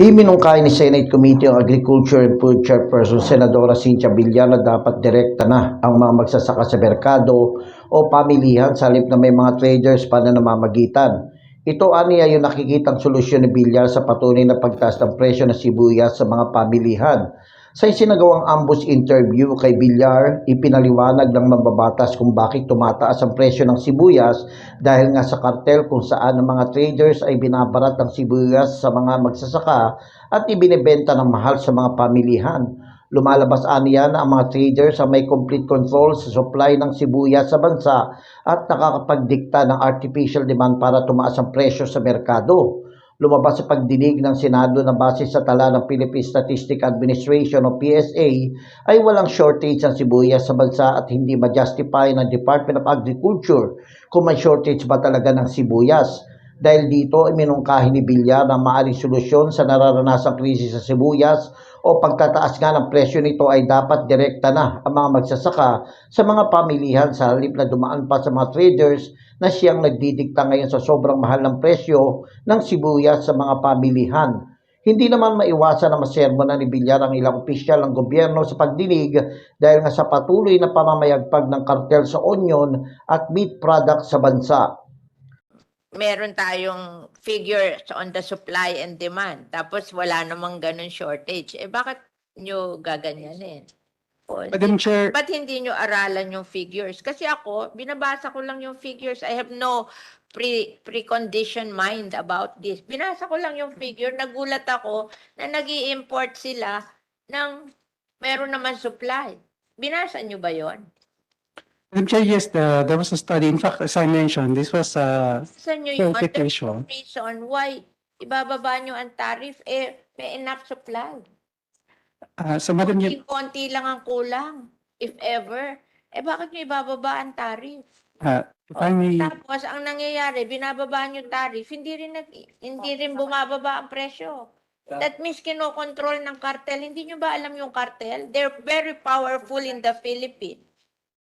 Iminungkay ni Senate Committee on Agriculture and Food Chairperson Senadora Cynthia Villar na dapat direkta na ang mga magsasaka sa merkado o pamilihan sa halip na may mga traders pa na namamagitan. Ito aniya yung nakikitang solusyon ni Villar sa patuloy na pagtaas ng presyo ng sibuyas sa mga pamilihan. Sa isinagawang ambush interview kay Villar, ipinaliwanag ng mambabatas kung bakit tumataas ang presyo ng sibuyas dahil nga sa kartel kung saan ang mga traders ay binabarat ng sibuyas sa mga magsasaka at ibinebenta ng mahal sa mga pamilihan. Lumalabas aniya na ang mga traders ang may complete control sa supply ng sibuyas sa bansa at nakakapagdikta ng artificial demand para tumaas ang presyo sa merkado lumabas sa pagdinig ng Senado na base sa tala ng Philippine Statistic Administration o PSA ay walang shortage ng sibuyas sa bansa at hindi ma-justify ng Department of Agriculture kung may shortage ba talaga ng sibuyas. Dahil dito ay minungkahi ni Villar na maaring solusyon sa nararanasang krisis sa sibuyas o pagtataas nga ng presyo nito ay dapat direkta na ang mga magsasaka sa mga pamilihan sa halip na dumaan pa sa mga traders na siyang nagdidikta ngayon sa sobrang mahal ng presyo ng sibuyas sa mga pamilihan. Hindi naman maiwasan na masermo na ni Villar ang ilang opisyal ng gobyerno sa pagdinig dahil nga sa patuloy na pamamayagpag ng kartel sa onion at meat products sa bansa. Meron tayong figures on the supply and demand. Tapos wala namang ganun shortage. Eh bakit nyo gaganyanin? O, Madam Chair, Ba't hindi nyo aralan yung figures? Kasi ako, binabasa ko lang yung figures. I have no pre preconditioned mind about this. Binasa ko lang yung figure. Nagulat ako na nag import sila ng meron naman supply. Binasa nyo ba yon? Madam Chair, yes, the, there was a study. In fact, as I mentioned, this was a Sa nyo reason why ibababa nyo ang tariff, eh, may enough supply. Uh, so, Madam Chair, Konti lang ang kulang, if ever. Eh, bakit nyo ibababa ang tariff? uh, if I may, Tapos, ang nangyayari, binababa nyo tariff, hindi rin, nag, hindi rin bumababa ang presyo. That means kinokontrol ng kartel. Hindi nyo ba alam yung kartel? They're very powerful in the Philippines.